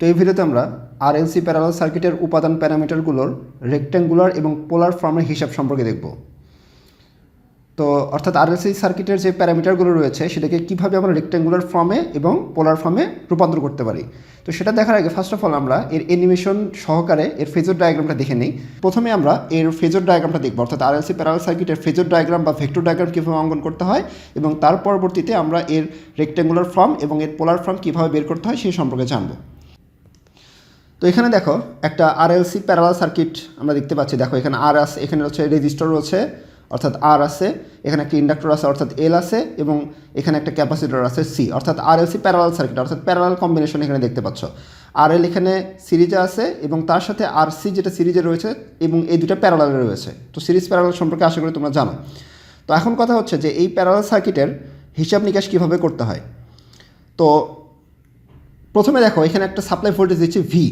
তো এই ভিডিওতে আমরা আরএলসি প্যারালাল সার্কিটের উপাদান প্যারামিটারগুলোর রেক্ট্যাঙ্গুলার এবং পোলার ফর্মের হিসাব সম্পর্কে দেখব। তো অর্থাৎ আরএলসি সার্কিটের যে প্যারামিটারগুলো রয়েছে, সেটাকে কীভাবে আমরা রেক্ট্যাঙ্গুলার ফর্মে এবং পোলার ফর্মে রূপান্তর করতে পারি? তো সেটা দেখার আগে ফার্স্ট অফ অল আমরা এর অ্যানিমেশন সহকারে এর ফেজর ডায়াগ্রামটা দেখে নিই। প্রথমে আমরা এর ফেজর ডায়াগ্রামটা দেখব, অর্থাৎ আরএলসি প্যারাল সার্কিটের ফেজর ডায়াগ্রাম বা ভেক্টর ডায়াগ্রাম কীভাবে অঙ্কন করতে হয় এবং তার পরবর্তীতে আমরা এর রেক্ট্যাঙ্গুলার ফর্ম এবং এর পোলার ফর্ম কীভাবে বের করতে হয় সেই সম্পর্কে জানব। তো এখানে দেখো, একটা আরএলসি প্যারালাল সার্কিট আমরা দেখতে পাচ্ছি। দেখো, এখানে আর আছে, এখানে হচ্ছে রেজিস্টার রয়েছে, অর্থাৎ আর আছে, এখানে একটা ইন্ডাক্টর আছে, অর্থাৎ এল আছে, এবং এখানে একটা ক্যাপাসিটর আছে সি অর্থাৎ আর আরএলসি প্যারালাল সার্কিট অর্থাৎ প্যারালাল কম্বিনেশন এখানে দেখতে পাচ্ছ। আর এল এখানে সিরিজে আছে, এবং তার সাথে আর সি যেটা সিরিজে রয়েছে, এবং এই দুটো প্যারালালে রয়েছে। তো সিরিজ প্যারালাল সম্পর্কে আশা করি তোমরা জানো। তো এখন কথা হচ্ছে যে, এই প্যারালাল সার্কিটের হিসাব নিকাশ কীভাবে করতে হয়? তো প্রথমে দেখো, এখানে একটা সাপ্লাই ভোল্টেজ দিচ্ছে ভি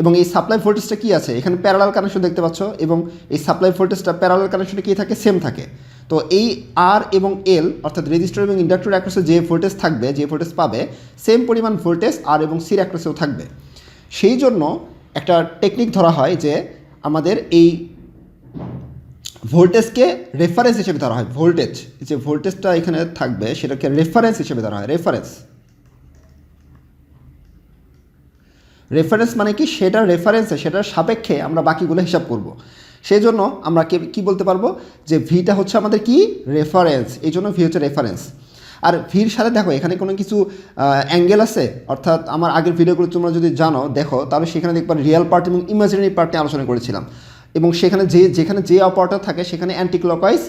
এবং এই সাপ্লাই ভোল্টেজটা কী আছে? এখানে প্যারালাল কানেকশন দেখতে পাচ্ছ এবং এই সাপ্লাই ভোল্টেজটা প্যারালাল কানেকশনে কী থাকে? সেম থাকে। তো এই আর এবং এল অর্থাৎ রেজিস্টার এবং ইন্ডাক্টর অ্যাক্রসে যে ভোল্টেজ থাকবে, যে ভোল্টেজ পাবে সেম পরিমাণ ভোল্টেজ আর এবং সির অ্যাক্রসেও থাকবে। সেই জন্য একটা টেকনিক ধরা হয় যে আমাদের এই ভোল্টেজকে রেফারেন্স হিসেবে ধরা হয়। ভোল্টেজ যে ভোল্টেজটা এখানে থাকবে, সেটাকে রেফারেন্স হিসেবে ধরা হয়। রেফারেন্স রেফারেন্স মানে কি? সেটার রেফারেন্সে সেটার সাপেক্ষে আমরা বাকিগুলো হিসাব করব। সেই জন্য আমরা কি বলতে পারব? যে ভিটা হচ্ছে আমাদের কি? রেফারেন্স এই জন্য ভি হচ্ছে রেফারেন্স আর ভির সাথে দেখো, এখানে কোনো কিছু অ্যাঙ্গেল আছে? অর্থাৎ আমার আগের ভিডিওগুলো তোমরা যদি জানো, দেখো, তাহলে সেখানে দেখবা রিয়েল পার্ট এবং ইমাজিনারি পার্ট নিয়ে আলোচনা করেছিলাম। এবং সেখানে যে, যেখানে যে অপারেটর থাকে, সেখানে অ্যান্টি ক্লকওয়াইজ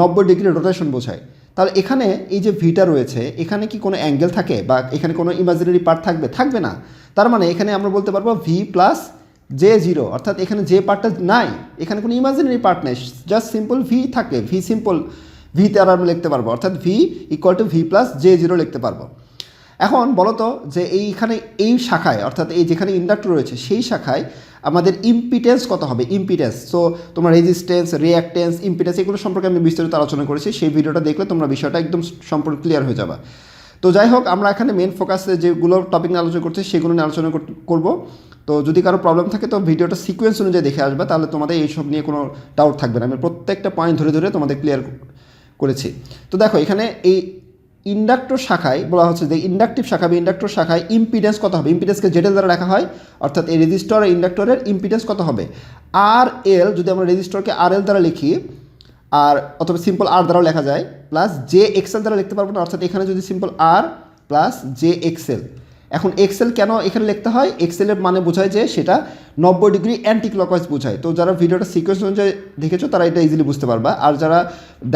নব্বই ডিগ্রি রোটেশন বোঝায়। তাহলে এখানে এই যে ভিটা রয়েছে, এখানে কি কোনো অ্যাঙ্গেল থাকে বা এখানে কোনো ইমাজিনারি পার্ট থাকবে? থাকবে না। তার মানে এখানে আমরা বলতে পারব ভি প্লাস জে জিরো অর্থাৎ এখানে যে পার্টটা নাই, এখানে কোনো ইমাজিনারি পার্ট নেই জাস্ট সিম্পল ভি থাকে ভি সিম্পল ভিতে আর আমরা লিখতে পারব, অর্থাৎ V equal to V plus J zero লিখতে পারব। এখন বলো তো যে এইখানে এই শাখায়, অর্থাৎ এই যেখানে ইন্ডাক্টর রয়েছে, সেই শাখায় আমাদের ইম্পিটেন্স কত হবে? ইম্পিটেন্স সো তোমার রেজিস্ট্যান্স রিয়াক্টেন্স ইম্পিটেন্স এগুলো সম্পর্কে আমি বিস্তারিত আলোচনা করেছি। সেই ভিডিওটা দেখলে তোমরা বিষয়টা একদম সম্পূর্ণ ক্লিয়ার হয়ে যাবে। তো যাই হোক, আমরা এখানে মেন ফোকাসে যেগুলো টপিক নিয়ে আলোচনা করছি, সেগুলো নিয়ে আলোচনা করব। তো যদি কারও প্রবলেম থাকে, তো ভিডিওটা সিকোয়েন্স অনুযায়ী দেখে আসবে, তাহলে তোমাদের এইসব নিয়ে কোনো ডাউট থাকবে না। আমি প্রত্যেকটা পয়েন্ট ধরে ধরে তোমাদের ক্লিয়ার করেছি। তো দেখো, এখানে এই ইন্ডাক্টর শাখায় বলা হচ্ছে যে ইন্ডাকটিভ শাখা বা ইন্ডাক্টর শাখায় ইম্পিডেন্স কত হবে? ইম্পিডেন্সকে জেডেল দ্বারা রাখা হয়, অর্থাৎ এই রেজিস্টর আর ইন্ডাক্টরের ইম্পিডেন্স কত হবে? আর এল যদি আমরা রেজিস্টরকে আর এল দ্বারা লিখি, আর অথবা সিম্পল আর দ্বারাও লেখা যায় প্লাস জে এক্সেল দ্বারা লিখতে পারব না, অর্থাৎ এখানে যদি simple R plus J XL এখন এক্সেল কেন এখানে লিখতে হয়? এক্সেলের মানে বোঝায় যে সেটা নব্বই ডিগ্রি অ্যান্টি ক্লকওয়াইজ বোঝায়। তো যারা ভিডিওটা সিকোয়েন্স অনুযায়ী দেখেছ, তারা এটা ইজিলি বুঝতে পারবা। আর যারা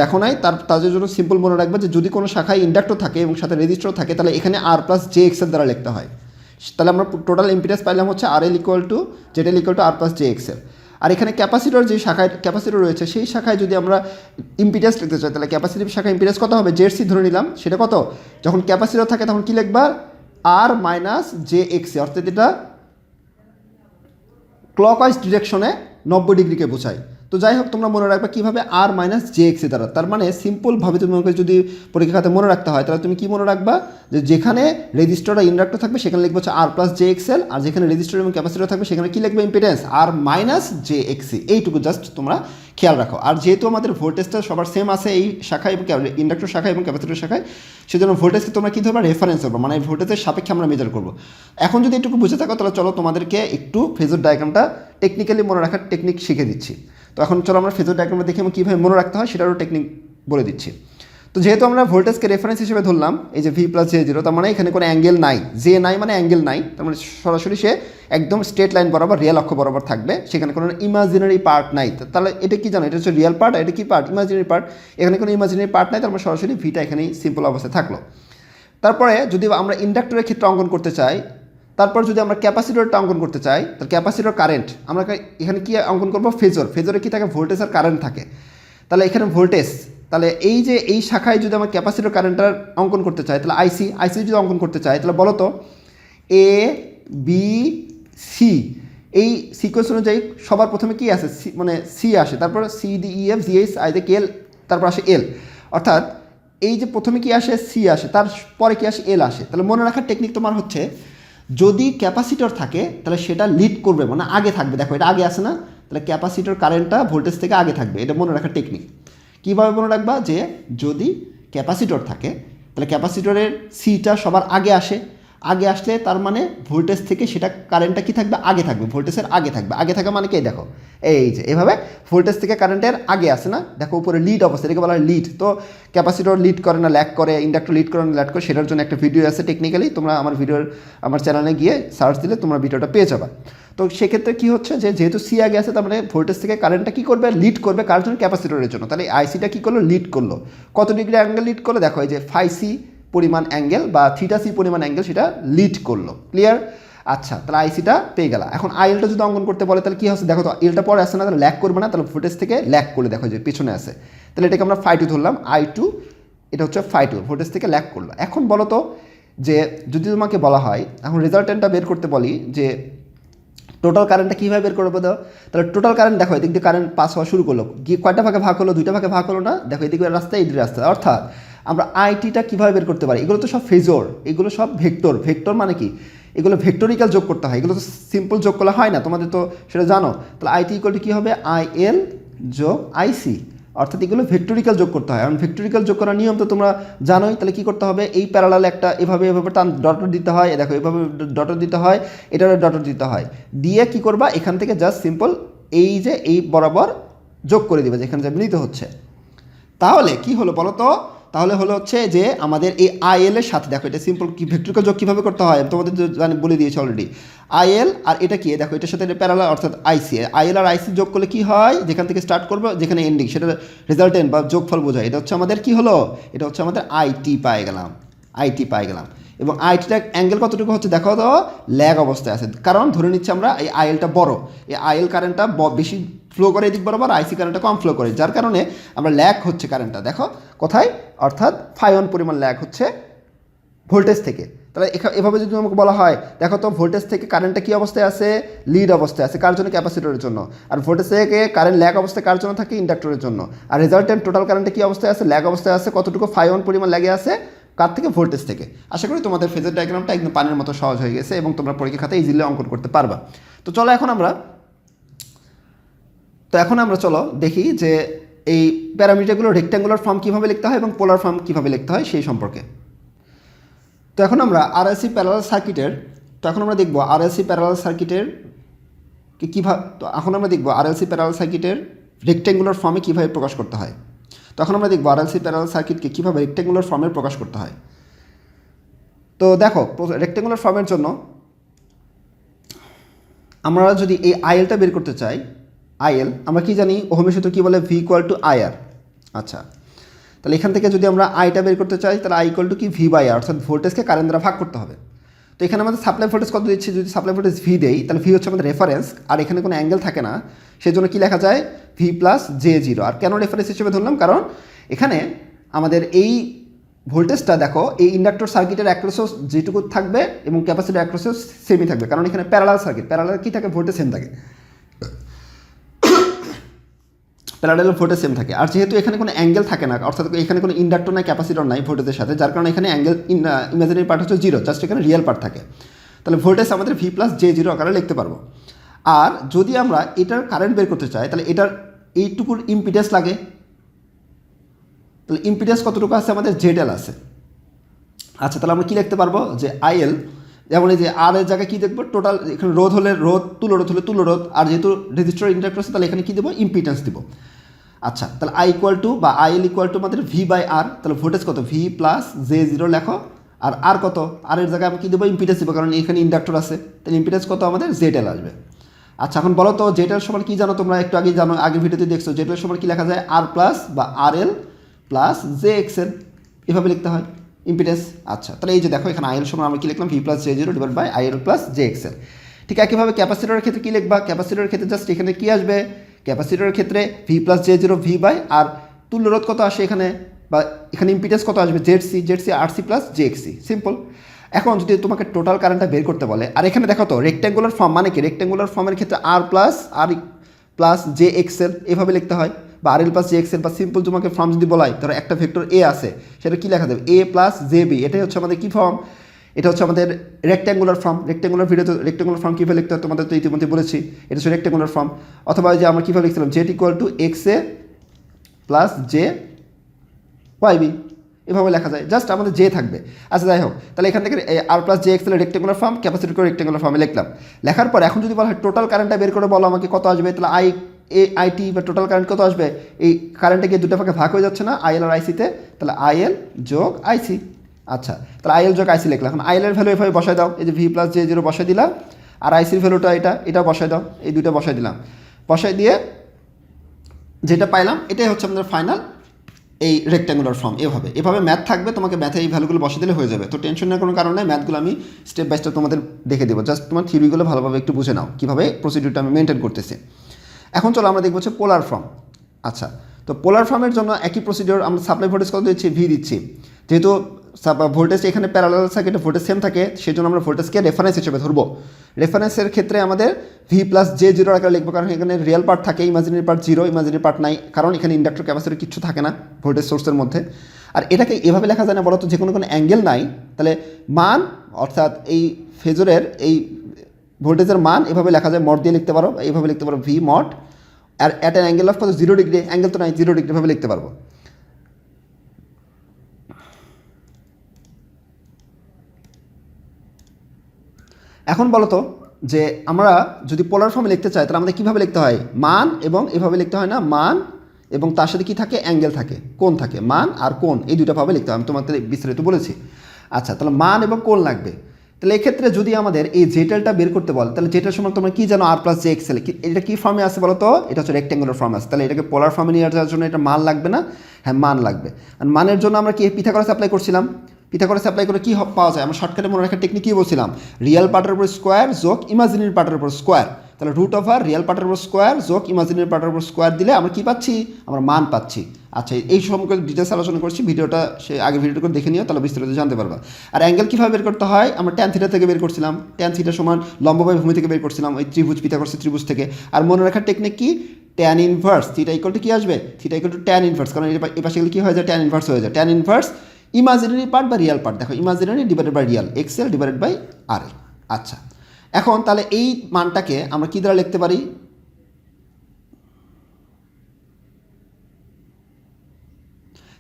দেখো নাই, তার, তাদের জন্য সিম্পল মনে রাখবে যে যদি কোনো শাখায় ইন্ডাক্টর থাকে এবং সাথে রেজিস্টার থাকে, তাহলে এখানে আর প্লাস জে এক্সেল দ্বারা লিখতে হয়। তাহলে আমরা টোটাল ইম্পিডেন্স পাইলাম হচ্ছে R L equal to Z L equal to R plus J XL আর এখানে ক্যাপাসিটর যে শাখায় ক্যাপাসিটর রয়েছে, সেই শাখায় যদি আমরা ইম্পিডেন্স লিখতে চাই, তাহলে ক্যাপাসিটিভ শাখা ইম্পিডেন্স কত হবে? জেড সি ধরে নিলাম, সেটা কত? যখন ক্যাপাসিটর থাকে, তখন কী লিখবা? আর মাইনাস জে এক্সে অর্থাৎ এটা ক্লকওয়াইজ ডিরেকশনে নব্বই ডিগ্রিকে বোঝায়। তো যাই হোক তোমরা মনে রাখবে কীভাবে আর মাইনাস জে এক্সি দ্বারা তার মানে সিম্পলভাবে তোমাকে যদি পরীক্ষাতে মনে রাখতে হয়, তাহলে তুমি কী মনে রাখবা? যে যেখানে রেজিস্টার আর ইন্ডাক্টর থাকবে, সেখানে লিখবে হচ্ছে আর প্লাস জে এক্সেল আর যেখানে রেজিস্টার এবং ক্যাপাসিটর থাকবে, সেখানে কী লিখবে? Impedance R minus J XC এইটুকু জাস্ট তোমরা খেয়াল রাখো। আর যেহেতু আমাদের ভোল্টেজটা সবার সেম আছে এই শাখায় এবং ইন্ডাক্টর শাখায় এবং ক্যাপাসিটর শাখায়, সেজন্য ভোল্টেজকে তোমরা কী ধরবে? রেফারেন্স করব মানে ভোল্টেজের সাপেক্ষে আমরা মেজার করব। এখন যদি একটু বুঝে থাকো, তাহলে চলো তোমাদেরকে একটু ফেজর ডায়াগ্রামটা টেকনিক্যালি মনে রাখার টেকনিক শিখে দিচ্ছি। তো এখন চলো আমরা ফেজর ডায়াগ্রামটা দেখে কীভাবে মনে রাখতে হয়, সেটারও টেকনিক বলে দিচ্ছি। তো যেহেতু আমরা ভোল্টেজকে রেফারেন্স হিসেবে ধরলাম, এই যে ভি প্লাস জে জিরো তার মানে এখানে কোনো অ্যাঙ্গেল নাই। জে নাই মানে অ্যাঙ্গেল নাই, তার মানে সরাসরি সে একদম স্ট্রেট লাইন বরাবর রিয়েল অক্ষ বরাবর থাকবে। সেখানে কোনো ইমাজিনারি পার্ট নাই। তাহলে এটা কি জানো? এটা হচ্ছে রিয়েল পার্ট এটা কি পার্ট ইমাজিনারি পার্ট এখানে কোনো ইমাজিনারি পার্ট নাই, তার মানে সরাসরি ভিটা এখানেই সিম্পল অবস্থায় থাকল। তারপরে যদি আমরা ইন্ডাক্টরের ক্ষেত্রে অঙ্কন করতে চাই তারপর যদি আমরা ক্যাপাসিটরটা অঙ্কন করতে চাই, তাহলে ক্যাপাসিটর কারেন্ট, আমরা এখানে কি অঙ্কন করব? ফেজর। ফেজরে কি থাকে? ভোল্টেজ আর কারেন্ট থাকে। তাহলে এখানে ভোল্টেজ, তাহলে এই যে এই শাখায় যদি আমরা ক্যাপাসিটর কারেন্টটার অঙ্কন করতে চাই, তাহলে আইসি আইসি যদি অঙ্কন করতে চাই, তাহলে বলো তো এ বি সি এই সিকোয়েন্স অনুযায়ী সবার প্রথমে কি আসে? সি মানে সি আসে। তারপর C D E F G I they L তারপর আসে এল অর্থাৎ এই যে প্রথমে কি আসে? সি আসে। তারপরে কি আসে? এল আসে। তাহলে মনে রাখার টেকনিক তোমার হচ্ছে যদি ক্যাপাসিটর থাকে, তাহলে সেটা লিড করবে মানে আগে থাকবে। দেখো, এটা আগে আসে না, তাহলে ক্যাপাসিটর কারেন্টটা ভোল্টেজ থেকে আগে থাকবে। এটা মনে রাখার টেকনিক কীভাবে মনে রাখবা? যে যদি ক্যাপাসিটর থাকে, তাহলে ক্যাপাসিটরের সিটা সবার আগে আসে। আগে আসলে তার মানে ভোল্টেজ থেকে সেটা কারেন্টটা কি থাকবে? আগে থাকবে। ভোল্টেজের আগে থাকবে। আগে থাকা মানে কি? দেখো। এই যে, এভাবে ভোল্টেজ থেকে কারেন্টের আগে আসে না? দেখো, উপরে লিড অবস্থা, এটাকে বলা হয় লিড তো ক্যাপাসিটর লিড করে না ল্যাক করে ইন্ডাক্টর লিড করে না ল্যাক করে, সেটার জন্য একটা ভিডিও আছে টেকনিক্যালি তোমরা আমার ভিডিওর আমার চ্যানেলে গিয়ে সার্চ দিলে তোমরা ভিডিওটা পেয়ে যাবে। তো সেক্ষেত্রে কী হচ্ছে যে, যেহেতু সি আগে আছে, তার মানে ভোল্টেজ থেকে কারেন্টটা কী করবে? লিড করবে কার জন্য? ক্যাপাসিটরের জন্য। তাহলে আইসিটা কী করল? লিড করল। কত ডিগ্রি অ্যাঙ্গেল লিড করল? দেখো, এই যে ফাইভ সি পরিমাণ অ্যাঙ্গেল বা থিটা সি পরিমাণ অ্যাঙ্গেল সেটা লিড করল। ক্লিয়ার আচ্ছা তাহলে আইসিটা পেয়ে গেল। এখন আইএলটা যদি অঙ্কন করতে বলে, তাহলে কী হচ্ছে? দেখো তো এলটা পরে আসে না, তাহলে ল্যাক করবে না, তাহলে ভোল্টেজ থেকে ল্যাক করলে দেখো যে পেছনে আসে তাহলে এটাকে আমরা ফাই টু ধরলাম আই টু এটা হচ্ছে ফাই টু ভোল্টেজ থেকে ল্যাক করল। এখন বলো তো যে, যদি তোমাকে বলা হয়, এখন রেজাল্টেন্টটা বের করতে বলি যে টোটাল কারেন্টটা কীভাবে বের করব দাও তাহলে টোটাল কারেন্ট দেখো, এদিক দিয়ে কারেন্ট পাস হওয়া শুরু করল। গিয়ে কয়টা ভাগে ভাগ হলো? দুইটা ভাগে ভাগ হলো না? দেখো, এদিকে রাস্তা এদিকে রাস্তা অর্থাৎ আমরা আইটিটা কীভাবে বের করতে পারি? এগুলো তো সব ফেজর। এগুলো সব ভেক্টর। ভেক্টর মানে কি? এগুলো ভেক্টরিক্যাল যোগ করতে হয়। এগুলো তো সিম্পল যোগ করলে হয় না। তোমাদের তো সেটা জানো। তাহলে আইটি ইকুয়াল কী হবে? আই এল যোগ আইসি অর্থাৎ এগুলো ভেক্টরিক্যাল যোগ করতে হয়। কারণ ভেক্টরিক্যাল যোগ করার নিয়ম তো তোমরা জানোই। তাহলে কী করতে হবে? এই প্যারালাল একটা এভাবে এভাবে টান ডটর দিতে হয়। দেখো, এভাবে ডটর দিতে হয়। এটার ডটর দিতে হয়। দিয়ে কি করবা? এখান থেকে জাস্ট সিম্পল এই যে এই বরাবর যোগ করে দিবে, যেখানে যে মিলিত হচ্ছে। তাহলে কি হলো বলো তো তাহলে হলো হচ্ছে যে আমাদের এই আইএল এর সাথে, দেখো এটা সিম্পল কি ভেক্টরিক্যাল যোগ কীভাবে করতে হয় তোমাদের জানি, বলে দিয়েছি অলরেডি আইএল আর এটা কি? দেখো এটার সাথে প্যারালাল অর্থাৎ আইসি আইএল আর আইসি যোগ করলে কি হয়? যেখান থেকে স্টার্ট করব, যেখানে এন্ডিং সেটা রেজাল্টেন্ট বা যোগফল বোঝায়। এটা হচ্ছে আমাদের কি হলো? এটা হচ্ছে আমাদের আইটি পাই গেলাম আইটি পাই গেলাম। এবং আইটিটা অ্যাঙ্গেল কতটুকু হচ্ছে, দেখো তো ল্যাগ অবস্থায় আছে। কারণ ধরে নিচ্ছি আমরা এই আইএলটা বড়। এই আইএল কারেন্টটা বেশি ফ্লো করে এদিক বরাবর আইসি কারেন্টটা কম ফ্লো করে। যার কারণে আমরা ল্যাক হচ্ছে কারেন্টটা দেখো, কোথায়? অর্থাৎ ফাইন পরিমাণ ল্যাক হচ্ছে ভোল্টেজ থেকে। তাহলে এভাবে যদি আমাকে বলা হয়, দেখো তো ভোল্টেজ থেকে কারেন্টটা কী অবস্থায় আছে লিড অবস্থায় আছে কার জন্য? ক্যাপাসিটরের জন্য। আর ভোল্টেজ থেকে কারেন্ট ল্যাগ অবস্থায় কার জন্য থাকে? ইন্ডাক্টরের জন্য। আর রেজাল্টেন্ট টোটাল কারেন্টে কী অবস্থায় আছে ল্যাগ অবস্থায় আছে কতটুকু ফাইভ ওয়ান পরিমাণ ল্যাগে আছে কার থেকে? ভোল্টেজ থেকে। আশা করি তোমাদের ফেজার ডায়াগ্রামটা একদম পানির মতো সহজ হয়ে গেছে এবং তোমরা পরীক্ষা খাতে ইজিলি অঙ্কন করতে পারবা। তো চলো এখন আমরা তো এখন আমরা চলো দেখি যে এই প্যারামিটারগুলো রেক্ট্যাঙ্গুলার ফর্ম কীভাবে লিখতে হয় এবং পোলার ফর্ম কীভাবে লিখতে হয় সেই সম্পর্কে। তো এখন আমরা আরএলসি প্যারালাল সার্কিটের তো এখন আমরা দেখব আরএলসি প্যারালাল সার্কিটের কীভাবে তো এখন আমরা দেখব আরএলসি প্যারালাল সার্কিটের রেক্ট্যাঙ্গুলার ফর্মে কীভাবে প্রকাশ করতে হয়। তো এখন আমরা দেখব আরএলসি প্যারালাল সার্কিটকে কীভাবে রেক্ট্যাঙ্গুলার ফর্মে প্রকাশ করতে হয়। তো দেখো রেক্ট্যাঙ্গুলার ফর্মের জন্য আমরা যদি এই আইএলটা বের করতে চাই আইএল, আমরা কি জানি? ওহমের সূত্র কী বলে? ভি ইকুয়াল টু আইআর আচ্ছা তাহলে এখান থেকে যদি আমরা আইটা বের করতে চাই, তাহলে আই ইকুয়াল টু কি? ভি বাই আর অর্থাৎ ভোল্টেজকে কারেন্ট দ্বারা ভাগ করতে হবে। তো এখানে আমাদের সাপ্লাই ভোল্টেজ কত দিচ্ছে? যদি সাপ্লাই ভোল্টেজ ভি দেই, তাহলে ভি হচ্ছে আমাদের রেফারেন্স আর এখানে কোনো অ্যাঙ্গেল থাকে না। সেই জন্য কী লেখা যায়? V plus J zero R কেন রেফারেন্স হিসেবে ধরলাম? কারণ এখানে আমাদের এই ভোল্টেজটা দেখো, এই ইন্ডাক্টর সার্কিটের অ্যাক্রোসও যেটুকু থাকবে এবং ক্যাপাসিটির অ্যাক্রোসও সেমই থাকবে। কারণ এখানে প্যারালাল সার্কিট প্যারালাল কী থাকে? ভোল্টেজ সেম থাকে। প্যারালাল ভোল্টেজ সেম থাকে। আর যেহেতু এখানে কোনো অ্যাঙ্গেল থাকে না, অর্থাৎ এখানে কোনো ইন্ডাক্টর নাই ক্যাপাসিটর নাই ভোল্টেজের সাথে, যার কারণে এখানে অ্যাঙ্গেল ইমাজিনারি পার্ট হচ্ছে জিরো জাস্ট এখানে রিয়েল পার্ট থাকে। তাহলে ভোল্টেজ আমাদের ভি প্লাস জে জিরো আকারে লিখতে পারব। আর যদি আমরা এটার কারেন্ট বের করতে চাই, তাহলে এটার এইটুকুর ইম্পিডেন্স লাগে। তাহলে ইম্পিডেন্স কতটুকু আছে আমাদের? জেডএল আছে। আচ্ছা তাহলে আমরা কী লিখতে পারব? যে আইএল যেমন এই যে আর এর জায়গায় কী দেখব? টোটাল এখানে রোধ হলে রোধ তুলো রোধ হলে তুলো রোধ। আর যেহেতু রেজিস্টার ইন্টারপ্ট আছে তাহলে এখানে কী দেবো? ইম্পিডেন্স দেবো। আচ্ছা তাহলে আই ইকুয়াল টু বা আই এল ইকুয়াল টু আমাদের ভি বাই আর তাহলে ভোল্টেজ কত? ভি প্লাস জে জিরো লেখো, আর আর কত? আর এর জায়গায় আমি কী দেবো? ইম্পিডেন্স দেবো, কারণ এখানে ইন্ডাক্টর আছে। তাহলে ইম্পিডেন্স কত? আমাদের জেডএল আসবে। আচ্ছা এখন বলো তো জেটার সমান কী জানো তোমরা? একটু আগে জানো, আগের ভিডিওতে দেখছ জেটার সমান কী লেখা যায়? আর প্লাস বা R L plus J XL এভাবে লিখতে হয় ইম্পিডেন্স আচ্ছা তাহলে এই যে দেখো, এখানে আইএল সমান আমরা কী লিখলাম? V plus J zero divide by IL plus J XL ঠিক একইভাবে ক্যাপাসিটরের ক্ষেত্রে কী লিখবা? ক্যাপাসিটরের ক্ষেত্রে জাস্ট এখানে কী আসবে? ক্যাপাসিটরের ক্ষেত্রে V plus J zero V by R তুল্যরোধ কত আসে এখানে? বা এখানে ইম্পিডেন্স কত আসবে? Z C Z C R C plus J X simple এখন যদি তোমাকে টোটাল কারেন্টটা বের করতে বলে, আর এখানে দেখো তো রেক্ট্যাঙ্গুলার ফর্ম মানে কি? রেক্ট্যাঙ্গুলার ফর্মের ক্ষেত্রে R plus R plus J XL এভাবে লিখতে হয়, বা R L plus J XL বা সিম্পল তোমাকে ফর্ম যদি বলাই, ধরো একটা ভেক্টর এ আছে, সেটা কী লেখা দেবে এ প্লাস জে বি এটাই হচ্ছে আমাদের কী ফর্ম এটা হচ্ছে আমাদের rectangular form rectangular video rectangular form কীভাবে লিখতে হয় তোমাদের তো ইতিমধ্যে বলেছি। এটা হচ্ছে রেক্ট্যাঙ্গুলার ফর্ম অথবা যে আমরা কীভাবে লিখছিলাম Z equal to X A plus J Y B এভাবে লেখা যায়। জাস্ট আমাদের জে থাকবে। আচ্ছা যাই হোক। তাহলে এখান থেকে R plus J XL rectangular form capacity করে রেক্টেঙ্গুলার ফর্মে লিখলাম। লেখার পর এখন যদি বলা হয় টোটাল কারেন্টটা বের করে বলো আমাকে কত আসবে, তাহলে আই এ আইটি বা টোটাল কারেন্ট কত আসবে? এই কারেন্টে গিয়ে দুটো ভাগে ভাগ হয়ে যাচ্ছে না আইএল আর আইসিতে তাহলে আইএল যোগ আইসি আচ্ছা তাহলে আইএল যোগ আইসি লিখলাম। এখন আইএল এর ভ্যালু এভাবে বসায় দাও, এই যে ভি প্লাস জে জিরো বসাই দিলাম, আর আইসির ভ্যালুটা এটা এটা বসাই দাও, এই দুটো বসাই দিলাম। বসাই দিয়ে যেটা পাইলাম, এটাই হচ্ছে আমাদের ফাইনাল এই রেক্ট্যাঙ্গুলার ফর্ম এভাবে। এভাবে ম্যাথ থাকবে, তোমাকে ম্যাথে এই ভ্যালুগুলো বসে দিলে হয়ে যাবে। তো টেনশন নেওয়ার কোনো কারণ ম্যাথগুলো আমি স্টেপ বাই স্টেপ তোমাদের দেখে দেবো। জাস্ট তোমার থিওরিগুলো ভালোভাবে একটু বুঝে নাও, কীভাবে প্রসিডিউরটা আমি মেনটেন করতেছি। এখন চলো আমরা দেখব হচ্ছে পোলার ফর্ম আচ্ছা তো পোলার ফর্মের জন্য একই প্রসিডিওর আমরা সাপ্লাই ভোল্টেজ কত দিচ্ছি? ভি দিচ্ছি। যেহেতু ভোল্টেজ এখানে প্যারালাল সার্কিটে ভোল্টেজ সেম থাকে সেই জন্য আমরা ভোল্টেজকে রেফারেন্স হিসেবে ধরবো। রেফারেন্সের ক্ষেত্রে আমাদের ভি প্লাস জে জিরো আকারে লিখব, কারণ এখানে রিয়েল পার্ট থাকে imaginary part zero imaginary part নাই কারণ এখানে ইন্ডাক্টর ক্যাপাসিটি কিছু থাকে না ভোল্টেজ সোর্সের মধ্যে। আর এটাকে এভাবে লেখা যায় না বলতো যে কোনো কোনো অ্যাঙ্গেল নাই, তাহলে মান, অর্থাৎ এই ফেজরের এই ভোল্টেজের মান এভাবে লেখা যায় মড দিয়ে লিখতে পারো এইভাবে লিখতে পারো V mod R at angle of কত? জিরো ডিগ্রি অ্যাঙ্গেল তো নাই জিরো ডিগ্রি ভাবে লিখতে পারব। এখন বলো তো যে আমরা যদি পোলার ফর্মে লিখতে চাই, তাহলে আমাদের কীভাবে লিখতে হয়? মান এবং এভাবে লিখতে হয় না? মান এবং তার সাথে কি থাকে? অ্যাঙ্গেল থাকে। কোন থাকে। মান আর কোন এই দুটো ভাবে লিখতে হয়। আমি তোমাদের বিস্তারিত বলেছি। আচ্ছা তাহলে মান এবং কোন লাগবে। তাহলে এক্ষেত্রে যদি আমাদের এই জেটেলটা বের করতে বল, তাহলে জেটেল সময় তোমরা কি জানো? আর প্লাস জে এক্সেল এটা কি ফর্মে আছে বলো তো? এটা হচ্ছে রেক্টেঙ্গুলার ফর্ম আছে। তাহলে এটাকে পোলার ফর্মে নিয়ে যাওয়ার জন্য এটা মান লাগবে না? হ্যাঁ মান লাগবে। আর মানের জন্য আমরা কি পিথাগোরাস অ্যাপ্লাই করছিলাম? পিথাগোরাস অ্যাপ্লাই করে কি পাওয়া যায়? আমরা শর্টকাটে মনে রাখার টেকনিক কি বলছিলাম? রিয়েল পার্টের উপর স্কোয়ার যোগ ইমাজিনারি পার্টের উপর স্কোয়ার তাহলে রুট ওভার রিয়েল পার্টের উপর স্কোয়ার যোগ ইমাজিনারি পার্টের উপর স্কোয়ার দিলে আমরা কি পাচ্ছি? আমরা মান পাচ্ছি। আচ্ছা এই সম্পর্কে ডিটেলস আলোচনা করছি। ভিডিওটা সে আগে ভিডিওটা করে দেখে নিও, তাহলে বিস্তারিত জানতে পারবা। আর অ্যাঙ্গেল কীভাবে বের করতে হয়? আমরা ট্যান থিটা থেকে বের করছিলাম। ট্যান থিটা সমান লম্ববায় ভূমি থেকে বের করছিলাম, ওই ত্রিভুজ পিথাগোরাসের ত্রিভুজ থেকে। আর মনে রাখার টেকনিক কি? Tan inverse theta equal to কি আসবে? Theta equal to tan inverse কারণ এর পাশে গেলে কি হয়ে যায়? ট্যান ইনভার্স হয়ে যায়। ট্যান ইনভার্স ইমাজিনারি পার্ট বা রিয়াল পার্ট? দেখো, imaginary divided by real XL divided by R আচ্ছা এখন তাহলে এই মানটাকে আমরা কি দ্বারা লিখতে পারি?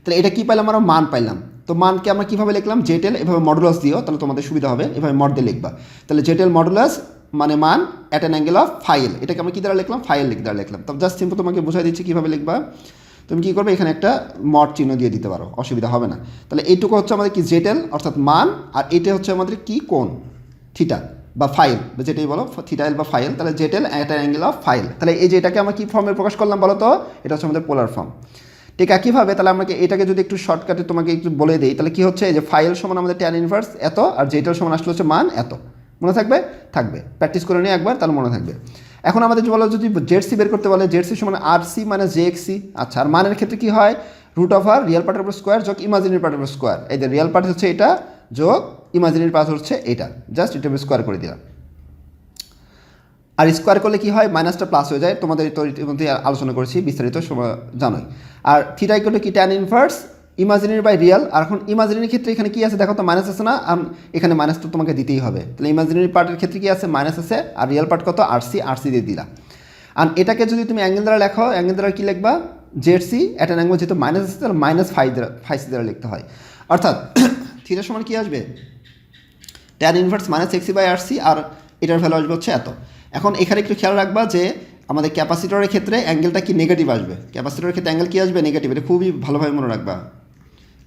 তাহলে এটা কি পাইলাম আমরা? মান পাইলাম। তো মানকে আমরা কীভাবে লিখলাম? জেটেল, এভাবে মডুলাস দিও, তাহলে তোমাদের সুবিধা হবে, এভাবে মড দিয়ে লিখবা। তাহলে জেটেল মডুলাস মানে মান at an angle of phi L এটাকে আমরা কি দ্বারা লিখলাম? ফাইল লিখ দ্বারা লিখলাম। তো জাস্ট সিম্পল তোমাকে বোঝাই দিচ্ছি কীভাবে লিখবা। তুমি কী করবে? এখানে একটা মড চিহ্ন দিয়ে দিতে পারো। অসুবিধা হবে না। তাহলে এইটুকু হচ্ছে আমাদের কি? জেটেল অর্থাৎ মান, আর এটা হচ্ছে আমাদের কি? কোন থিটা বা ফাইল। যেটাই বলো, থিটাইল বা ফাইল। তাহলে ZL at angle of phi L. তাহলে এই যে এটাকে আমরা কী ফর্মে প্রকাশ করলাম বলো তো? এটা হচ্ছে আমাদের পোলার ফর্ম ঠিক একইভাবে তাহলে আমাকে এটাকে যদি একটু শর্টকাটে তোমাকে একটু বলে দিই, তাহলে কি হচ্ছে? যে ফাইল সমান আমাদের ট্যান ইনভার্স এত, আর যেটার সমান আসলে হচ্ছে মান এত। মনে থাকবে? থাকবে। প্র্যাকটিস করে নিয়ে একবার, তাহলে মনে থাকবে। এখন আমাদের বলো যদি জেডসি বের করতে বলে জেডসি সমান আর সি মানে জে এক্সি আচ্ছা আর মানের ক্ষেত্রে কি হয়? রুট অফ আর রিয়েল পার্টের উপর স্কোয়ার যোগ ইমাজিনারি পার্টের উপর স্কোয়ার এই যে রিয়েল পার্ট হচ্ছে এটা, যোগ ইমাজিনারি পার্ট হচ্ছে এটা। জাস্ট এটা স্কোয়ার করে দিলাম। আর স্কোয়ার করলে কি হয়? মাইনাসটা প্লাস হয়ে যায়। তোমাদের তো ইতিমধ্যে আলোচনা করেছি, বিস্তারিত সময় জানোই। আর থিটাই করলে কি? Tan inverse imaginary by real, আর এখন ইমাজিনারি ক্ষেত্রে এখানে কি আছে দেখো তো মাইনাস আছে না? এখানে মাইনাস তো তোমাকে দিতেই হবে। তাহলে ইমাজিনারি পার্টের ক্ষেত্রে কি আছে? মাইনাস আছে, আর রিয়েল পার্ট কত? আর সি আর সি দিয়ে দিলা। আর এটাকে যদি তুমি অ্যাঙ্গেল দ্বারা লেখো অ্যাঙ্গেল দ্বারা কি লিখবা? Z C at an angle যেহেতু মাইনাস আছে, তাহলে মাইনাস ফাইভ দ্বারা ফাইভ সি দ্বারা লিখতে হয়। অর্থাৎ থিটার সমান কি আসবে? Tan inverse minus XC by R C আর এটার ভ্যালু আসবে হচ্ছে এত। এখন এখানে একটু খেয়াল রাখবা যে, আমাদের ক্যাপাসিটরের ক্ষেত্রে অ্যাঙ্গেলটা কি নেগেটিভ আসবে? ক্যাপাসিটরের ক্ষেত্রে অ্যাঙ্গেল কি আসবে? নেগেটিভ এটা খুবই ভালোভাবে মনে রাখবা।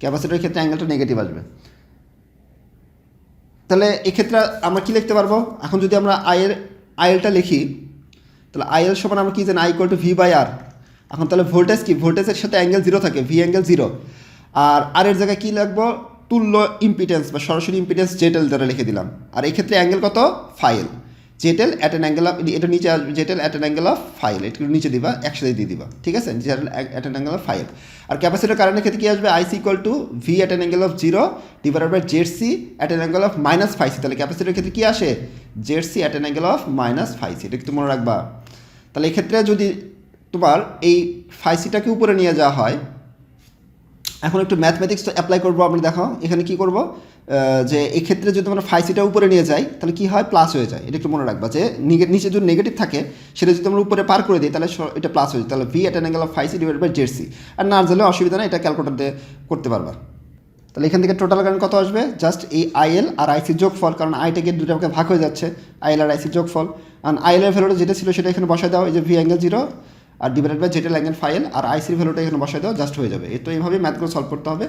ক্যাপাসিটরের ক্ষেত্রে অ্যাঙ্গেলটা নেগেটিভ আসবে। তাহলে এক্ষেত্রে আমরা কি লিখতে পারব? এখন যদি আমরা আয়ের আইএলটা লিখি, তাহলে আইএল সমান আমরা কি জানি? I equal to V by R এখন তাহলে ভোল্টেজ কি? ভোল্টেজের সাথে অ্যাঙ্গেল জিরো থাকে ভি অ্যাঙ্গেল জিরো আর আর এর জায়গায় কী লাগবো তুল্য ইম্পিটেন্স বা সরাসরি ইম্পিটেন্স জেটেল দ্বারা লিখে দিলাম। আর এই ক্ষেত্রে অ্যাঙ্গেল কত phi L ZL at an angle of এটা নিচে আসবে, ZL at an angle of phi L একটু নিচে দিবা, একসাথে দিয়ে দিবা, ঠিক আছে? ZL at an angle of phi L R capacitor কারেন্টের ক্ষেত্রে কী আসবে? IC equal to V at an angle of zero divided by Z C at an angle of minus phi C তাহলে ক্যাপাসিটার ক্ষেত্রে কী আসে? Z C at an angle of minus phi C এটা কিন্তু মনে রাখবা? তাহলে এক্ষেত্রে যদি তোমার এই ফাইসিটাকে উপরে নিয়ে যাওয়া হয় এখন একটু ম্যাথমেটিক্স তো অ্যাপ্লাই করব, আপনি দেখো এখানে কি করব? যে এক্ষেত্রে যদি আমরা ফাইভ সিটা উপরে নিয়ে যাই, তাহলে কি হয়? প্লাস হয়ে যায়। এটা একটু মনে রাখবা যে নিচে যদি নেগেটিভ থাকে, সেটা যদি আমরা উপরে পার করে দিই, তাহলে এটা প্লাস হয়ে যায়। তাহলে V an angle of phi C divide by Z C আর না জানলে অসুবিধা নেই, এটা ক্যালকুলেটার দিয়ে করতে পারবা। তাহলে এখান থেকে টোটাল কারেন্ট কত আসবে? জাস্ট এই আইএল আর আইসির যোগফল, কারণ আইটা গিয়ে দুটো ভাগ হয়ে যাচ্ছে। আইএল আর আইসির যোগফল। আর আইএল এর ভ্যালুটা যেটা ছিল, সেটা এখানে বসায় দাও। এই যে V angle zero R divided by ZL angle phi L আর আইসির ভ্যালুটা এখানে বসাই দেওয়া জাস্ট হয়ে যাবে। তো এইভাবে ম্যাথগুলো সলভ করতে হবে।